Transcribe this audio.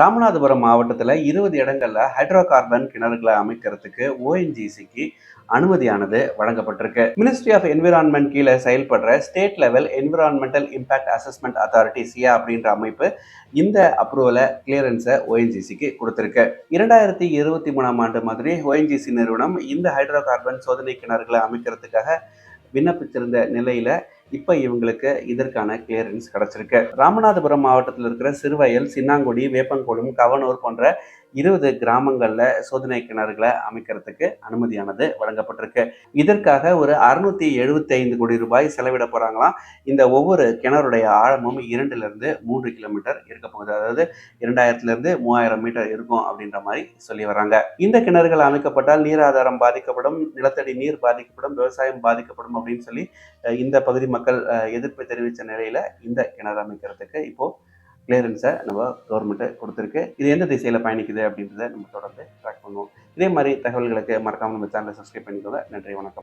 ராமநாதபுரம் மாவட்டத்தில் இருபது இடங்களில் ஹைட்ரோ கார்பன் கிணறுகளை அமைக்கிறதுக்கு ஓஎன்ஜிசிக்கு அனுமதியானது வழங்கப்பட்டிருக்கு. மினிஸ்ட்ரி ஆஃப் என்விரான்மெண்ட் கீழே செயல்படுற state level environmental impact assessment authority சியா அப்படின்ற அமைப்பு இந்த அப்ரூவலை கிளியரன்ஸை ஓஎன்ஜிசிக்கு கொடுத்துருக்கு. இரண்டாயிரத்தி இருபத்தி மூணாம் ஆண்டு மாதிரி ஓஎன்ஜிசி நிறுவனம் இந்த ஹைட்ரோ கார்பன் சோதனை கிணறுகளை அமைக்கிறதுக்காக விண்ணப்பித்திருந்த நிலையில் இப்போ இவங்களுக்கு இதற்கான கிளியரன்ஸ் கிடச்சிருக்கு. ராமநாதபுரம் மாவட்டத்தில் இருக்கிற சிறுவயல் சின்னாங்குடி வேப்பங்குளம் கவனூர் போன்ற இருபது கிராமங்களில் சோதனை கிணறுகளை அமைக்கிறதுக்கு அனுமதியானது வழங்கப்பட்டிருக்கு. இதற்காக ஒரு அறுநூத்தி எழுபத்தி ஐந்து கோடி ரூபாய் செலவிட போகிறாங்களாம் இந்த ஒவ்வொரு கிணறுடைய ஆழமும் இரண்டுலேருந்து மூன்று கிலோமீட்டர் இருக்க போகுது. அதாவது இரண்டாயிரத்துலேருந்து மூவாயிரம் மீட்டர் இருக்கும் அப்படின்ற மாதிரி சொல்லி வர்றாங்க இந்த கிணறுகள் அமைக்கப்பட்டால் நீர் ஆதாரம் பாதிக்கப்படும் நிலத்தடி நீர் பாதிக்கப்படும் விவசாயம் பாதிக்கப்படும் அப்படின்னு சொல்லி இந்த பகுதி மக்கள் மக்கள் எதிர்ப்பு தெரிவித்த நிலையில இந்த கிணறு அமைக்கிறதுக்கு இப்போ கிளியரன்ஸை நம்ம கவர்மெண்ட்டு கொடுத்துருக்கு. இது எந்த திசையில் பயணிக்குது அப்படின்றத நம்ம தொடர்ந்து ட்ராக் பண்ணுவோம். இதே மாதிரி தகவல்களுக்கு மறக்காமல் நம்ம சேனலை சப்ஸ்கிரைப் பண்ணிக்கோங்க. நன்றி வணக்கம்.